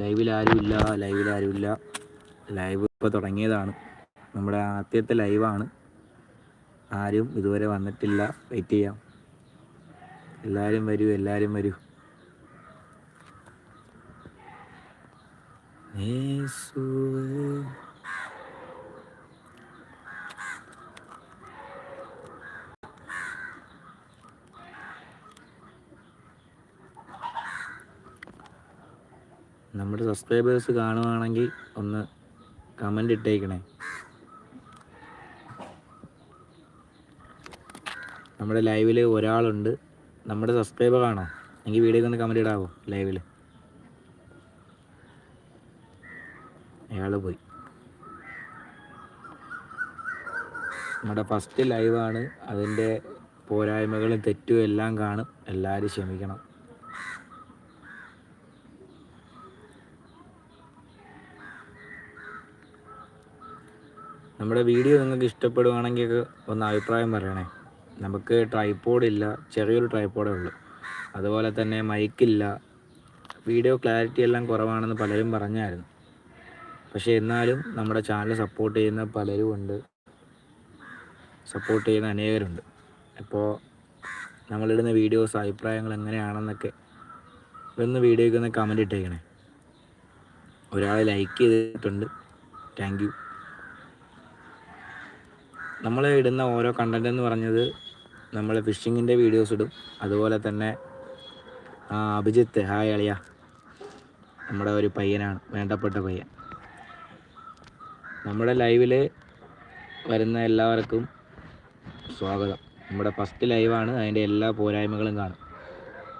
ലൈവിൽ ആരുമില്ല ലൈവിൽ ആരുമില്ല ലൈവ് ഇപ്പോൾ തുടങ്ങിയതാണ്. നമ്മുടെ ആദ്യത്തെ ലൈവാണ്. ആരും ഇതുവരെ വന്നിട്ടില്ല. വെയിറ്റ് ചെയ്യാം. എല്ലാവരും വരൂ എല്ലാവരും വരൂ. യേശുവേ. നമ്മുടെ സബ്സ്ക്രൈബേഴ്സ് കാണുവാണെങ്കിൽ ഒന്ന് കമന്റ് ഇട്ടേക്കണേ. നമ്മുടെ ലൈവിൽ ഒരാളുണ്ട്. നമ്മുടെ സബ്സ്ക്രൈബർ ആണോ? എങ്കിൽ വീഡിയോക്ക് ഒന്ന് കമന്റ് ഇടാവോ ലൈവിൽ അയാൾ പോയി. നമ്മുടെ ഫസ്റ്റ് ലൈവാണ് അതിന്റെ പോരായ്മകളും തെറ്റും എല്ലാം കാണും. എല്ലാവരും ക്ഷമിക്കണം. നമ്മുടെ വീഡിയോ നിങ്ങൾക്ക് ഇഷ്ടപ്പെടുവാണെങ്കിൽ ഒന്ന് അഭിപ്രായം പറയണേ. നമുക്ക് ട്രൈപ്പോഡ് ഇല്ല ചെറിയൊരു ട്രൈപ്പോഡേ ഉള്ളൂ. അതുപോലെ തന്നെ മൈക്കില്ല വീഡിയോ ക്ലാരിറ്റി എല്ലാം കുറവാണെന്ന് പലരും പറഞ്ഞായിരുന്നു. പക്ഷേ എന്നാലും നമ്മുടെ ചാനൽ സപ്പോർട്ട് ചെയ്യുന്ന പലരും ഉണ്ട്. സപ്പോർട്ട് ചെയ്യുന്ന അനേകരുണ്ട്. അപ്പോൾ നമ്മളിടുന്ന വീഡിയോസ് അഭിപ്രായങ്ങൾ എങ്ങനെയാണെന്നൊക്കെ ഒന്ന് വീഡിയോയ്ക്ക് ഒന്ന് കമന്റ് ഇട്ടേക്കണേ. ഒരാൾ ലൈക്ക് ചെയ്തിട്ടുണ്ട്. താങ്ക് നമ്മൾ ഇടുന്ന ഓരോ കണ്ടന്റ് എന്ന് പറഞ്ഞത് നമ്മൾ ഫിഷിങ്ങിന്റെ വീഡിയോസ് ഇടും. അതുപോലെ തന്നെ അഭിജിത്ത് ഹായ് അളിയ. നമ്മുടെ ഒരു പയ്യനാണ് വേണ്ടപ്പെട്ട പയ്യൻ. നമ്മുടെ ലൈവിൽ വരുന്ന എല്ലാവർക്കും സ്വാഗതം. നമ്മുടെ ഫസ്റ്റ് ലൈവാണ് അതിന്റെ എല്ലാ പോരായ്മകളും കാണും.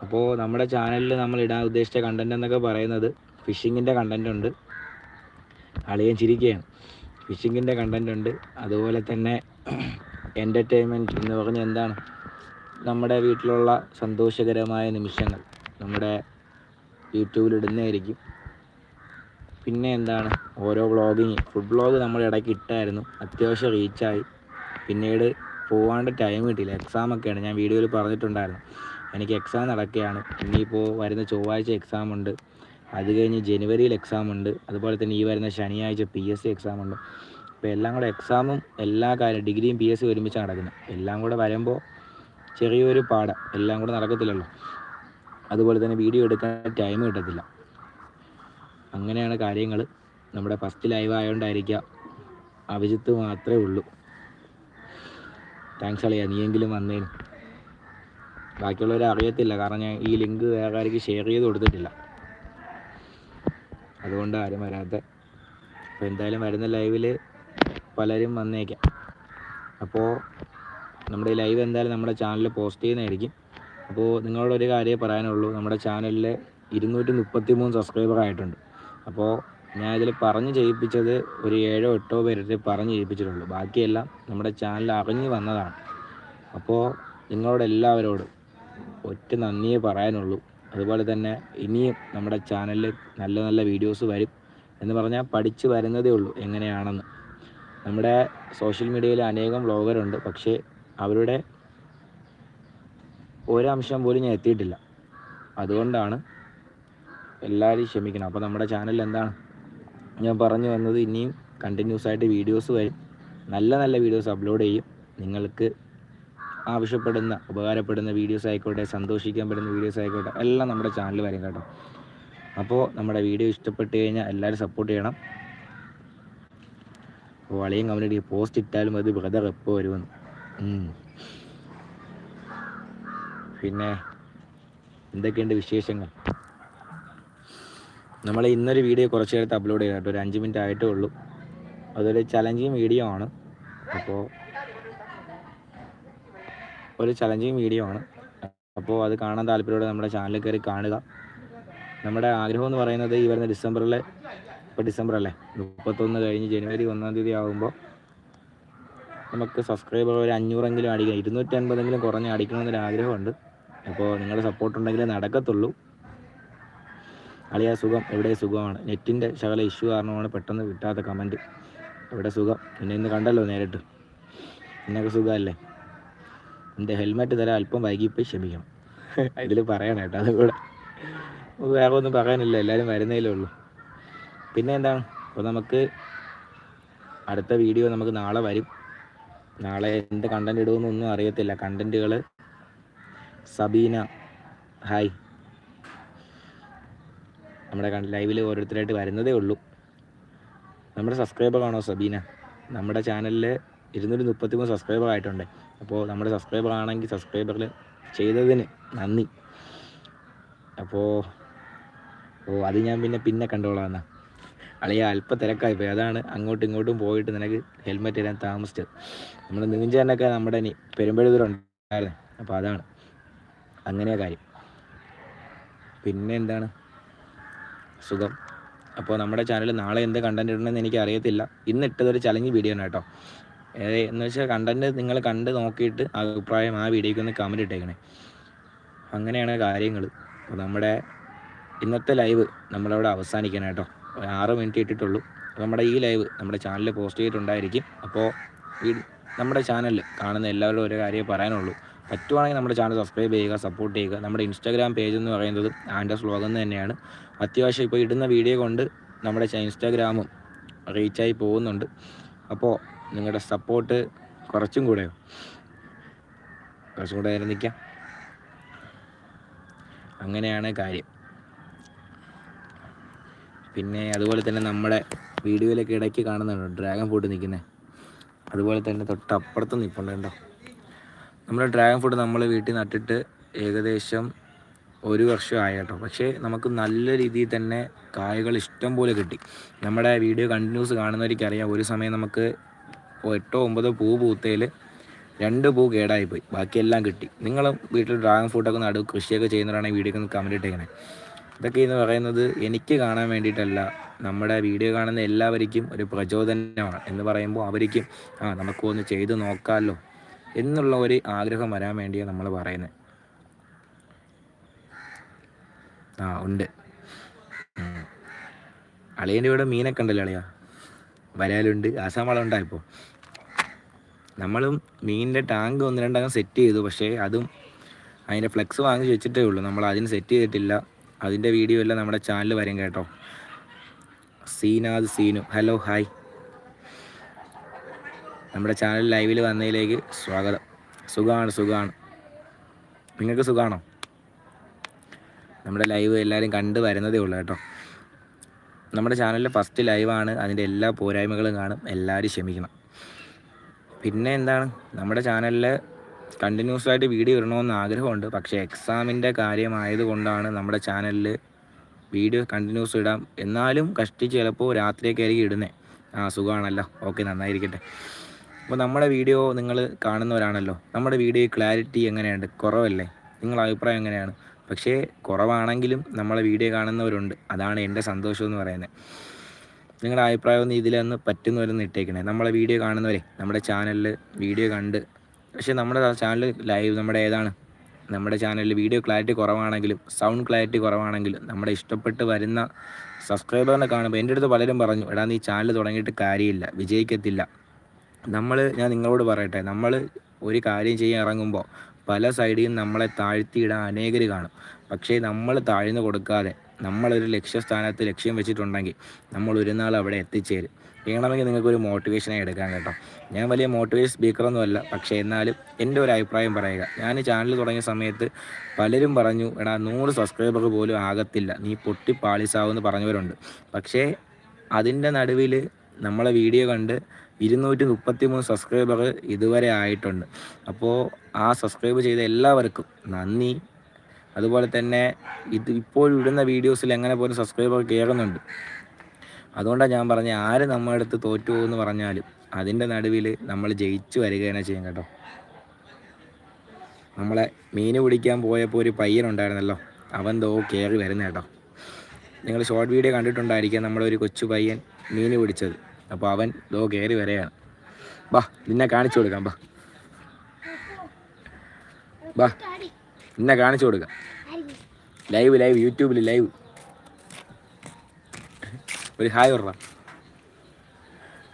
അപ്പോൾ നമ്മുടെ ചാനലിൽ നമ്മൾ ഇടാൻ ഉദ്ദേശിച്ച കണ്ടന്റ് എന്നൊക്കെ പറയുന്നത് ഫിഷിങ്ങിന്റെ കണ്ടന്റ് ഉണ്ട്. അളിയൻ ചിരിക്കുകയാണ്. ഫിഷിങ്ങിന്റെ കണ്ടന്റ് ഉണ്ട്. അതുപോലെ തന്നെ എന്റർടൈൻമെന്റ് എന്ന് പറഞ്ഞാൽ എന്താണ്? നമ്മുടെ വീട്ടിലുള്ള സന്തോഷകരമായ നിമിഷങ്ങൾ നമ്മുടെ യൂട്യൂബിൽ ഇടുന്നതായിരിക്കും. പിന്നെ എന്താണ്? ഓരോ വ്ളോഗിങ് ഫുഡ് വ്ളോഗ് നമ്മൾ ഇടയ്ക്ക് ഇട്ടായിരുന്നു. അത്യാവശ്യം റീച്ചായി പിന്നീട് പോവാണ്ട് ടൈം കിട്ടിയില്ല. എക്സാമൊക്കെയാണ് ഞാൻ വീഡിയോയിൽ പറഞ്ഞിട്ടുണ്ടായിരുന്നു. എനിക്ക് എക്സാം നടക്കുകയാണ്. ഇനിയിപ്പോൾ വരുന്ന ചൊവ്വാഴ്ച എക്സാം ഉണ്ട്. അത് കഴിഞ്ഞ് ജനുവരിയിൽ എക്സാം ഉണ്ട്. അതുപോലെ തന്നെ ഈ വരുന്ന ശനിയാഴ്ച പി എസ് സി എക്സാം ഉണ്ട്. അപ്പോൾ എല്ലാം കൂടെ എക്സാമും എല്ലാ കാര്യം ഡിഗ്രിയും പി എസ് സി ഒരുമിച്ച് നടക്കുന്നത് എല്ലാം കൂടെ വരുമ്പോൾ ചെറിയൊരു പാട എല്ലാം കൂടെ നടക്കത്തില്ലല്ലോ. അതുപോലെ തന്നെ വീഡിയോ എടുക്കാൻ ടൈം കിട്ടത്തില്ല. അങ്ങനെയാണ് കാര്യങ്ങൾ നമ്മുടെ ഫസ്റ്റ് ലൈവ് ആയതുകൊണ്ടായിരിക്കാം അഭിജിത്ത് മാത്രമേ ഉള്ളൂ. താങ്ക്സ് അളിയ നീയെങ്കിലും വന്നേന്. ബാക്കിയുള്ളവരെ അറിയത്തില്ല. കാരണം ഞാൻ ഈ ലിങ്ക് വേറെ ആർക്ക് ഷെയർ ചെയ്ത് കൊടുത്തിട്ടില്ല. അതുകൊണ്ട് ആരും വരാത്ത. അപ്പോൾ എന്തായാലും വരുന്ന ലൈവിൽ പലരും വന്നേക്കാം. അപ്പോൾ നമ്മുടെ ലൈവ് എന്തായാലും നമ്മുടെ ചാനലിൽ പോസ്റ്റ് ചെയ്യുന്നതായിരിക്കും. അപ്പോൾ നിങ്ങളോട് ഒരു കാര്യമേ പറയാനുള്ളൂ. നമ്മുടെ ചാനലിൽ ഇരുന്നൂറ്റി മുപ്പത്തി മൂന്ന് സബ്സ്ക്രൈബർ ആയിട്ടുണ്ട്. അപ്പോൾ ഞാൻ ഇതിൽ പറഞ്ഞു ചെയ്യിപ്പിച്ചത് ഒരു ഏഴോ എട്ടോ പേരുടെ പറഞ്ഞു ചെയ്യിപ്പിച്ചിട്ടുള്ളൂ. ബാക്കിയെല്ലാം നമ്മുടെ ചാനൽ അറിഞ്ഞ് വന്നതാണ്. അപ്പോൾ നിങ്ങളോട് എല്ലാവരോടും ഒറ്റ നന്ദിയേ പറയാനുള്ളൂ. അതുപോലെ തന്നെ ഇനിയും നമ്മുടെ ചാനലിൽ നല്ല നല്ല വീഡിയോസ് വരും എന്ന് പറഞ്ഞാൽ പഠിച്ച് വരുന്നതേ ഉള്ളൂ എങ്ങനെയാണെന്ന്. നമ്മുടെ സോഷ്യൽ മീഡിയയിൽ അനേകം വ്ളോഗറുണ്ട് പക്ഷേ അവരുടെ ഒരംശം പോലും ഞാൻ എത്തിയിട്ടില്ല. അതുകൊണ്ടാണ് എല്ലാവരും ക്ഷമിക്കണം. അപ്പോൾ നമ്മുടെ ചാനലിൽ എന്താണ്? ഞാൻ പറഞ്ഞു വന്നത് ഇനിയും കണ്ടിന്യൂസ് ആയിട്ട് വീഡിയോസ് വരും. നല്ല നല്ല വീഡിയോസ് അപ്ലോഡ് ചെയ്യും. നിങ്ങൾക്ക് ആവശ്യപ്പെടുന്ന ഉപകാരപ്പെടുന്ന വീഡിയോസ് ആയിക്കോട്ടെ സന്തോഷിക്കാൻ പറ്റുന്ന വീഡിയോസ് ആയിക്കോട്ടെ എല്ലാം നമ്മുടെ ചാനൽ വരും കേട്ടോ. അപ്പോൾ നമ്മുടെ വീഡിയോ ഇഷ്ടപ്പെട്ട് കഴിഞ്ഞാൽ എല്ലാവരും സപ്പോർട്ട് ചെയ്യണം. അപ്പോൾ വളയും കമ്പനിയുടെ പോസ്റ്റ് ഇട്ടാലും അത് ബ്രദർ എപ്പോൾ വരുമെന്ന്. പിന്നെ എന്തൊക്കെയുണ്ട് വിശേഷങ്ങൾ? നമ്മൾ ഇന്നൊരു വീഡിയോ കുറച്ച് നേരത്തെ അപ്ലോഡ് ചെയ്യാം കേട്ടോ ഒരു അഞ്ച് മിനിറ്റ് ആയിട്ടേ ഉള്ളൂ. അതൊരു ചലഞ്ചിങ് വീഡിയോ ആണ്. അപ്പോൾ ഒരു ചലഞ്ചിങ് വീഡിയോ ആണ്. അപ്പോൾ അത് കാണാൻ താല്പര്യമുള്ള നമ്മുടെ ചാനലിൽ കയറി കാണുക. നമ്മുടെ ആഗ്രഹം എന്ന് പറയുന്നത് ഈ വരുന്ന ഡിസംബറിലെ ഇപ്പോൾ ഡിസംബർ അല്ലേ? മുപ്പത്തൊന്ന് കഴിഞ്ഞ് ജനുവരി ഒന്നാം തീയതി ആകുമ്പോൾ നമുക്ക് സബ്സ്ക്രൈബർ ഒരു അഞ്ഞൂറെങ്കിലും അടിക്കണം. ഇരുന്നൂറ്റി അൻപതെങ്കിലും കുറഞ്ഞ് അടിക്കണമെന്നൊരു ആഗ്രഹമുണ്ട്. അപ്പോൾ നിങ്ങളുടെ സപ്പോർട്ട് ഉണ്ടെങ്കിലേ നടക്കത്തുള്ളൂ. അളിയാ സുഖം? എവിടെ സുഖമാണ്? നെറ്റിന്റെ ശകല ഇഷ്യൂ കാരണമാണ് പെട്ടെന്ന് കിട്ടാത്ത കമന്റ് എവിടെ സുഖം? പിന്നെ ഇന്ന് കണ്ടല്ലോ നേരിട്ട്. എന്നൊക്കെ സുഖമല്ലേ? എന്റെ ഹെൽമെറ്റ് തരാൻ അല്പം വൈകിപ്പോയി ക്ഷമിക്കണം. ഇതിൽ പറയണം കേട്ടോ അതുകൂടെ. വേറെ ഒന്നും പറയാനില്ല എല്ലാവരും വരുന്നതിലേ ഉള്ളൂ. പിന്നെ എന്താണ്? അപ്പോൾ നമുക്ക് അടുത്ത വീഡിയോ നമുക്ക് നാളെ വരും. നാളെ എന്ത് കണ്ടന്റ് ഇടുമെന്നൊന്നും അറിയത്തില്ല. കണ്ടന്റുകൾ സബീന ഹായ്. നമ്മുടെ ലൈവിൽ ഓരോരുത്തരായിട്ട് വരുന്നതേ ഉള്ളൂ. നമ്മുടെ സബ്സ്ക്രൈബർ ആണോ സബീന? നമ്മുടെ ചാനലിൽ ഇരുന്നൂറ്റി മുപ്പത്തി മൂന്ന് സബ്സ്ക്രൈബർ ആയിട്ടുണ്ട്. അപ്പോൾ നമ്മുടെ സബ്സ്ക്രൈബർ ആണെങ്കിൽ സബ്സ്ക്രൈബറിൽ ചെയ്തതിന് നന്ദി. അപ്പോൾ ഓ അത് ഞാൻ പിന്നെ പിന്നെ കണ്ടോളാം അളിയ അല്പ തിരക്കായി പോയി. അതാണ് അങ്ങോട്ടും ഇങ്ങോട്ടും പോയിട്ട് നിനക്ക് ഹെൽമെറ്റ് ഇടാൻ താമസിച്ചത്. നമ്മൾ നീഞ്ചാനൊക്കെ നമ്മുടെ ഇനി പെരുമ്പഴുതൂരം ഉണ്ടായിരുന്നു. അപ്പോൾ അതാണ് അങ്ങനെയാ കാര്യം. പിന്നെ എന്താണ്? സുഖം. അപ്പോൾ നമ്മുടെ ചാനൽ നാളെ എന്ത് കണ്ടന്റ് ഇടണമെന്ന് എനിക്ക് അറിയത്തില്ല ഇന്ന് ഇട്ടതൊരു ചലഞ്ച് വീഡിയോ ആണ് കേട്ടോ. എന്ന് വെച്ചാൽ കണ്ടന്റ് നിങ്ങൾ കണ്ട് നോക്കിയിട്ട് അഭിപ്രായം ആ വീഡിയോയ്ക്ക് ഒന്ന് കമന്റ് ഇട്ടേക്കണേ. അങ്ങനെയാണ് കാര്യങ്ങൾ അപ്പോൾ നമ്മുടെ ഇന്നത്തെ ലൈവ് നമ്മളവിടെ അവസാനിക്കണം കേട്ടോ ആറ് മിനിറ്റ് ഇട്ടിട്ടുള്ളൂ. നമ്മുടെ ഈ ലൈവ് നമ്മുടെ ചാനലിൽ പോസ്റ്റ് ചെയ്തിട്ടുണ്ടായിരിക്കും. അപ്പോൾ ഈ നമ്മുടെ ചാനലിൽ കാണുന്ന എല്ലാവരും ഒരു കാര്യം പറയാനുള്ളൂ. പറ്റുവാണെങ്കിൽ നമ്മുടെ ചാനൽ സബ്സ്ക്രൈബ് ചെയ്യുക സപ്പോർട്ട് ചെയ്യുക. നമ്മുടെ ഇൻസ്റ്റാഗ്രാം പേജ് എന്ന് പറയുന്നത് ആൻഡസ് വ്ളോഗ് തന്നെയാണ്. അത്യാവശ്യം ഇപ്പോൾ ഇടുന്ന വീഡിയോ കൊണ്ട് നമ്മുടെ ഇൻസ്റ്റാഗ്രാമും റീച്ചായി പോകുന്നുണ്ട്. അപ്പോൾ നിങ്ങളുടെ സപ്പോർട്ട് കുറച്ചും കൂടെയോ കുറച്ചും കൂടെ നേരം നിൽക്കാം. അങ്ങനെയാണ് കാര്യം. പിന്നെ അതുപോലെ തന്നെ നമ്മുടെ വീഡിയോയിലൊക്കെ ഇടയ്ക്ക് കാണുന്നുണ്ടോ ഡ്രാഗൺ ഫ്രൂട്ട് നിൽക്കുന്നത് അതുപോലെ തന്നെ തൊട്ടപ്പുറത്ത് നിൽപ്പുണ്ട് കേട്ടോ നമ്മുടെ ഡ്രാഗൺ ഫ്രൂട്ട് നമ്മൾ വീട്ടിൽ നട്ടിട്ട് ഏകദേശം ഒരു വർഷം കേട്ടോ. പക്ഷേ നമുക്ക് നല്ല രീതിയിൽ തന്നെ കായകൾ ഇഷ്ടം പോലെ കിട്ടി. നമ്മുടെ വീഡിയോ കണ്ടിന്യൂസ് കാണുന്നവർക്ക് അറിയാം. ഒരു സമയം നമുക്ക് എട്ടോ ഒമ്പതോ പൂ പൂത്തേൽ രണ്ട് പൂ കേടായിപ്പോയി. ബാക്കിയെല്ലാം കിട്ടി. നിങ്ങൾ വീട്ടിൽ ഡ്രാഗൺ ഫ്രൂട്ടൊക്കെ നടു കൃഷിയൊക്കെ ചെയ്യുന്നവരാണെങ്കിൽ വീഡിയോക്ക് ഒന്ന് കമന്റ് ഇട്ടേക്കണേ. ഇതൊക്കെ എന്ന് പറയുന്നത് എനിക്ക് കാണാൻ വേണ്ടിയിട്ടല്ല. നമ്മുടെ വീഡിയോ കാണുന്ന എല്ലാവർക്കും ഒരു പ്രചോദനമാണ് എന്ന് പറയുമ്പോൾ അവർക്കും ആ നമുക്കൊന്ന് ചെയ്ത് നോക്കാമല്ലോ എന്നുള്ള ഒരു ആഗ്രഹം വരാൻ വേണ്ടിയാണ് നമ്മൾ പറയുന്നത് ആ ഉണ്ട്. അളിയന്റെ ഇവിടെ മീനൊക്കെ ഉണ്ടല്ലോ അളിയ. വരാലുണ്ട്. ആസാം വളം ഉണ്ടായിപ്പോൾ നമ്മളും മീനിന്റെ ടാങ്ക് ഒന്ന് രണ്ടകം സെറ്റ് ചെയ്തു. പക്ഷേ അതും അതിന്റെ ഫ്ലെക്സ് വാങ്ങിച്ച് വെച്ചിട്ടേ ഉള്ളൂ. നമ്മൾ അതിന് സെറ്റ് ചെയ്തിട്ടില്ല. അതിന്റെ വീഡിയോ എല്ലാം നമ്മുടെ ചാനൽ വരും കേട്ടോ. സീനാദ് സീനു. ഹലോ ഹായ് നമ്മുടെ ചാനൽ ലൈവിൽ വന്നതിലേക്ക് സ്വാഗതം. സുഖമാണ് സുഖമാണ് നിങ്ങൾക്ക് സുഖമാണോ നമ്മുടെ ലൈവ് എല്ലാവരും കണ്ടു വരുന്നതേ ഉള്ളൂ കേട്ടോ. നമ്മുടെ ചാനലിലെ ഫസ്റ്റ് ലൈവാണ് അതിന്റെ എല്ലാ പോരായ്മകളും കാണും. എല്ലാവരും ക്ഷമിക്കണം. പിന്നെ എന്താണ്? നമ്മുടെ ചാനലിൽ കണ്ടിന്യൂസ് ആയിട്ട് വീഡിയോ ഇടണമെന്ന് ആഗ്രഹമുണ്ട്. പക്ഷേ എക്സാമിന്റെ കാര്യമായതുകൊണ്ടാണ് നമ്മുടെ ചാനലിൽ വീഡിയോ കണ്ടിന്യൂസ് ഇടാം. എന്നാലും കഷ്ടിച്ച് ചിലപ്പോൾ രാത്രിയൊക്കെ ആയിരിക്കും ഇടുന്നത് ആ സുഖമാണല്ലോ. ഓക്കെ നന്നായിരിക്കട്ടെ. അപ്പോൾ നമ്മുടെ വീഡിയോ നിങ്ങൾ കാണുന്നവരാണല്ലോ. നമ്മുടെ വീഡിയോ ക്ലാരിറ്റി എങ്ങനെയുണ്ട്? കുറവല്ലേ? നിങ്ങളുടെ അഭിപ്രായം എങ്ങനെയാണ്? പക്ഷേ കുറവാണെങ്കിലും നമ്മളെ വീഡിയോ കാണുന്നവരുണ്ട്. അതാണ് എന്റെ സന്തോഷം എന്ന് പറയുന്നത്. നിങ്ങളുടെ അഭിപ്രായം ഒന്ന് ഇതിലൊന്ന് പറ്റുന്നവരൊന്ന് ഇട്ടേക്കണേ. നമ്മളെ വീഡിയോ കാണുന്നവരെ നമ്മുടെ ചാനലിൽ വീഡിയോ കണ്ട് പക്ഷേ നമ്മുടെ ചാനൽ ലൈവ് നമ്മുടെ ഏതാണ്? നമ്മുടെ ചാനലിൽ വീഡിയോ ക്ലാരിറ്റി കുറവാണെങ്കിലും സൗണ്ട് ക്ലാരിറ്റി കുറവാണെങ്കിലും നമ്മുടെ ഇഷ്ടപ്പെട്ട് വരുന്ന സബ്സ്ക്രൈബറിനെ കാണുമ്പോൾ എന്റെ അടുത്ത് പലരും പറഞ്ഞു എടാ നീ ചാനൽ തുടങ്ങിയിട്ട് കാര്യമില്ല വിജയിക്കത്തില്ല. നമ്മൾ ഞാൻ നിങ്ങളോട് പറയട്ടെ നമ്മൾ ഒരു കാര്യം ചെയ്യാൻ ഇറങ്ങുമ്പോൾ പല സൈഡിൽ നമ്മളെ താഴ്ത്തിയിടാൻ അനേകർ കാണും. പക്ഷേ നമ്മൾ താഴ്ന്നു കൊടുക്കാതെ നമ്മളൊരു ലക്ഷ്യസ്ഥാനത്ത് ലക്ഷ്യം വെച്ചിട്ടുണ്ടെങ്കിൽ നമ്മൾ ഒരു നാൾ അവിടെ എത്തിച്ചേരും. വേണമെങ്കിൽ നിങ്ങൾക്കൊരു മോട്ടിവേഷനായി എടുക്കാൻ കേട്ടോ. ഞാൻ വലിയ മോട്ടിവേഷൻ സ്പീക്കറൊന്നും അല്ല പക്ഷേ എന്നാലും എന്റെ ഒരു അഭിപ്രായം പറയുക. ഞാൻ ചാനൽ തുടങ്ങിയ സമയത്ത് പലരും പറഞ്ഞു എടാ നൂറ് സബ്സ്ക്രൈബർ പോലും ആകത്തില്ല. നീ പൊട്ടി പാളിസാവെന്ന് പറഞ്ഞവരുണ്ട്. പക്ഷേ അതിന്റെ നടുവിൽ നമ്മളെ വീഡിയോ കണ്ട് ഇരുന്നൂറ്റി മുപ്പത്തി മൂന്ന് സബ്സ്ക്രൈബർ ഇതുവരെ ആയിട്ടുണ്ട്. അപ്പോൾ ആ സബ്സ്ക്രൈബ് ചെയ്ത എല്ലാവർക്കും നന്ദി. അതുപോലെ തന്നെ ഇത് ഇപ്പോൾ ഇടുന്ന വീഡിയോസിൽ എങ്ങനെ പോലും സബ്സ്ക്രൈബർ കയറുന്നുണ്ട്. അതുകൊണ്ടാണ് ഞാൻ പറഞ്ഞത് ആര് നമ്മുടെ അടുത്ത് തോറ്റു എന്ന് പറഞ്ഞാലും അതിന്റെ നടുവിൽ നമ്മൾ ജയിച്ചു വരികയാണ് ചെയ്യും കേട്ടോ. നമ്മളെ മീൻ പിടിക്കാൻ പോയപ്പോൾ ഒരു പയ്യനുണ്ടായിരുന്നല്ലോ അവൻ തോ കയറി വരുന്ന കേട്ടോ. നിങ്ങൾ ഷോർട്ട് വീഡിയോ കണ്ടിട്ടുണ്ടായിരിക്കാം നമ്മുടെ ഒരു കൊച്ചു പയ്യൻ മീൻ പിടിച്ചത്. അപ്പോൾ അവൻ ദോ കയറി വരെയാണ് ബാ നിന്നെ കാണിച്ചു കൊടുക്കാം ബാ. ബാ. നിന്നെ കാണിച്ചു കൊടുക്കാം. ലൈവ് ലൈവ് യൂട്യൂബിൽ ലൈവ്. ഒരു ഹായ് പറ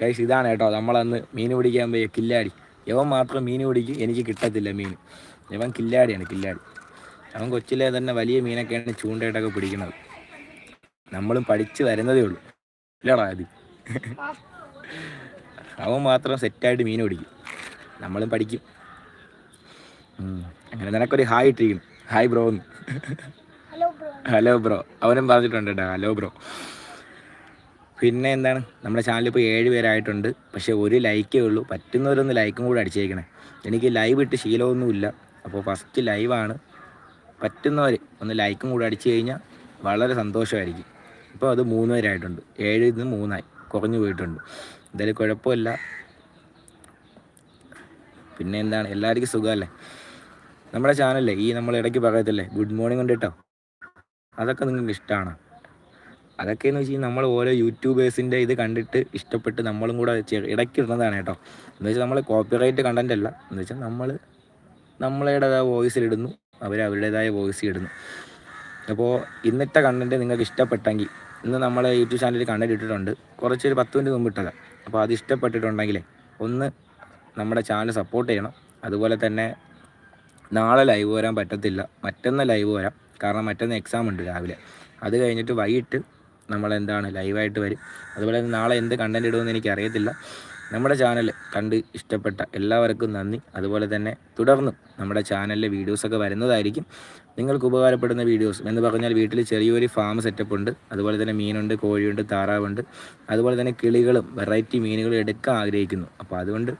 കൈസ് ഇതാണ് കേട്ടോ നമ്മളന്ന് മീൻ പിടിക്കാൻ പോയ കില്ലാടി. ഇവൻ മാത്രം മീൻ പിടിക്കും എനിക്ക് കിട്ടത്തില്ല മീൻ. ഇവൻ കില്ലാടിയാണ് കില്ലാടി. അവൻ കൊച്ചിലെ തന്നെ വലിയ മീനൊക്കെയാണ് ചൂണ്ടയിട്ടൊക്കെ പിടിക്കുന്നത്. നമ്മളും പഠിച്ചു വരുന്നതേ ഉള്ളൂ. ഇല്ലടാ അത് അവൻ മാത്രം സെറ്റായിട്ട് മീൻ പിടിക്കും. നമ്മളും പഠിക്കും. അങ്ങനെ നിനക്കൊരു ഹായ് ഇട്ടിരിക്കുന്നു. ഹായ് ബ്രോ എന്ന്. ഹലോ ബ്രോ ഹലോ ബ്രോ അവനും പറഞ്ഞിട്ടുണ്ട് കേട്ടോ ഹലോ ബ്രോ പിന്നെ എന്താണ്? നമ്മുടെ ചാനൽ ഇപ്പോൾ ഏഴ് പേരായിട്ടുണ്ട്. പക്ഷേ ഒരു ലൈക്കേ ഉള്ളൂ. പറ്റുന്നവരൊന്ന് ലൈക്കും കൂടെ അടിച്ചേക്കണേ. എനിക്ക് ലൈവ് ഇട്ട് ശീലമൊന്നുമില്ല. അപ്പോൾ ഫസ്റ്റ് ലൈവാണ് പറ്റുന്നവർ ഒന്ന് ലൈക്കും കൂടെ അടിച്ചു കഴിഞ്ഞാൽ വളരെ സന്തോഷമായിരിക്കും. ഇപ്പോൾ അത് മൂന്ന് പേരായിട്ടുണ്ട്. ഏഴിൽ നിന്ന് മൂന്നായി. കുറഞ്ഞു പോയിട്ടുണ്ട്. എന്തായാലും കുഴപ്പമില്ല. പിന്നെ എന്താണ്? എല്ലാവർക്കും സുഖമല്ലേ? നമ്മുടെ ചാനലിലെ ഈ നമ്മൾ ഇടയ്ക്ക് പറയത്തില്ലേ ഗുഡ് മോർണിംഗ് ഉണ്ട് കേട്ടോ അതൊക്കെ നിങ്ങൾക്ക് ഇഷ്ടമാണ് അതൊക്കെ എന്ന് വെച്ച് കഴിഞ്ഞാൽ നമ്മൾ ഓരോ യൂട്യൂബേഴ്സിന്റെ ഇത് കണ്ടിട്ട് ഇഷ്ടപ്പെട്ട് നമ്മളും കൂടെ ഇടയ്ക്ക് ഇടുന്നതാണ് കേട്ടോ എന്ന് വെച്ചാൽ നമ്മൾ കോപ്പിറൈറ്റ് കണ്ടന്റ് അല്ല. എന്ന് വെച്ചാൽ നമ്മൾ നമ്മളുടേതായ വോയിസിൽ ഇടുന്നു അവർ അവരുടേതായ വോയിസിൽ ഇടുന്നു. അപ്പോൾ ഇന്നത്തെ കണ്ടന്റ് നിങ്ങൾക്ക് ഇഷ്ടപ്പെട്ടെങ്കിൽ ഇന്ന് നമ്മളെ യൂട്യൂബ് ചാനലിൽ കണ്ടന്റ് ഇട്ടിട്ടുണ്ട് കുറച്ച് ഒരു പത്ത് മിനിറ്റ് മുമ്പ് ഇട്ടതാണ് അപ്പോൾ അത് ഇഷ്ടപ്പെട്ടിട്ടുണ്ടെങ്കിൽ ഒന്ന് നമ്മുടെ ചാനൽ സപ്പോർട്ട് ചെയ്യണം. അതുപോലെ തന്നെ നാളെ ലൈവ് വരാൻ പറ്റത്തില്ല. മറ്റന്ന് ലൈവ് വരാം. കാരണം മറ്റന്ന് എക്സാം ഉണ്ട് രാവിലെ. അത് കഴിഞ്ഞിട്ട് വൈകിട്ട് നമ്മളെന്താണ് ലൈവായിട്ട് വരും. അതുപോലെ നാളെ എന്ത് കണ്ടന്റ് ഇടുമെന്ന് എനിക്ക് അറിയത്തില്ല നമ്മുടെ ചാനൽ കണ്ട് ഇഷ്ടപ്പെട്ട എല്ലാവർക്കും നന്ദി. അതുപോലെ തന്നെ തുടർന്നും നമ്മുടെ ചാനലിലെ വീഡിയോസൊക്കെ വരുന്നതായിരിക്കും. നിങ്ങൾക്ക് ഉപകാരപ്പെടുന്ന വീഡിയോസ് എന്ന് പറഞ്ഞാൽ വീട്ടിൽ ചെറിയൊരു ഫാം സെറ്റപ്പ് ഉണ്ട്. അതുപോലെ തന്നെ മീനുണ്ട് കോഴിയുണ്ട് താറാവുണ്ട്. അതുപോലെ തന്നെ കിളികളും വെറൈറ്റി മീനുകളും എടുക്കാൻ ആഗ്രഹിക്കുന്നു. അപ്പോൾ അതുകൊണ്ട്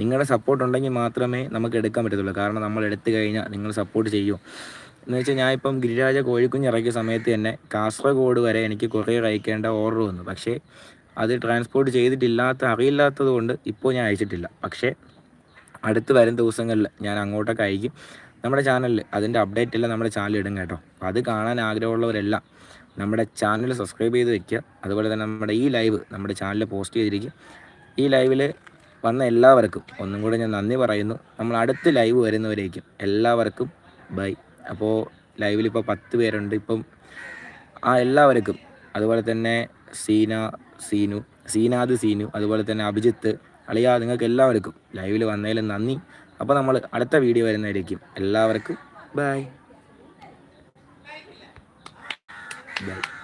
നിങ്ങളുടെ സപ്പോർട്ട് ഉണ്ടെങ്കിൽ മാത്രമേ നമുക്ക് എടുക്കാൻ പറ്റത്തുള്ളൂ. കാരണം നമ്മൾ എടുത്തു കഴിഞ്ഞാൽ നിങ്ങൾ സപ്പോർട്ട് ചെയ്യുമോ എന്ന് വെച്ചാൽ ഞാൻ ഇപ്പം ഗിരിരാജ കോഴിക്കുഞ്ഞ് ഇറക്കിയ സമയത്ത് തന്നെ കാസർഗോഡ് വരെ എനിക്ക് കൊറിയർ അയക്കേണ്ട ഓർഡർ വന്നു. പക്ഷേ അത് ട്രാൻസ്പോർട്ട് ചെയ്തിട്ടില്ലാത്ത അറിയില്ലാത്തത് കൊണ്ട് ഇപ്പോൾ ഞാൻ അയച്ചിട്ടില്ല. പക്ഷേ അടുത്ത് വരും ദിവസങ്ങളിൽ ഞാൻ അങ്ങോട്ടൊക്കെ അയക്കും. നമ്മുടെ ചാനലിൽ അതിന്റെ അപ്ഡേറ്റ് എല്ലാം നമ്മുടെ ചാനലിൽ ഇടും കേട്ടോ. അപ്പോൾ അത് കാണാൻ ആഗ്രഹമുള്ളവരെല്ലാം നമ്മുടെ ചാനൽ സബ്സ്ക്രൈബ് ചെയ്ത് വെക്കുക. അതുപോലെ തന്നെ നമ്മുടെ ഈ ലൈവ് നമ്മുടെ ചാനലിൽ പോസ്റ്റ് ചെയ്തിരിക്കും. ഈ ലൈവിൽ വന്ന എല്ലാവർക്കും ഒന്നും കൂടെ ഞാൻ നന്ദി പറയുന്നു. നമ്മൾ അടുത്ത ലൈവ് വരുന്നവരേക്കും എല്ലാവർക്കും ബൈ അപ്പോൾ ലൈവിൽ ഇപ്പോൾ പത്ത് പേരുണ്ട്. ഇപ്പം ആ എല്ലാവർക്കും അതുപോലെ തന്നെ സീന സീനു സീനാദ് സീനു അതുപോലെ തന്നെ അഭിജിത്ത് അളിയാ നിങ്ങൾക്ക് എല്ലാവർക്കും ലൈവിൽ വന്നതിലും നന്ദി. അപ്പോൾ നമ്മൾ അടുത്ത വീഡിയോ വരുന്നതായിരിക്കും. എല്ലാവർക്കും ബൈ ബൈ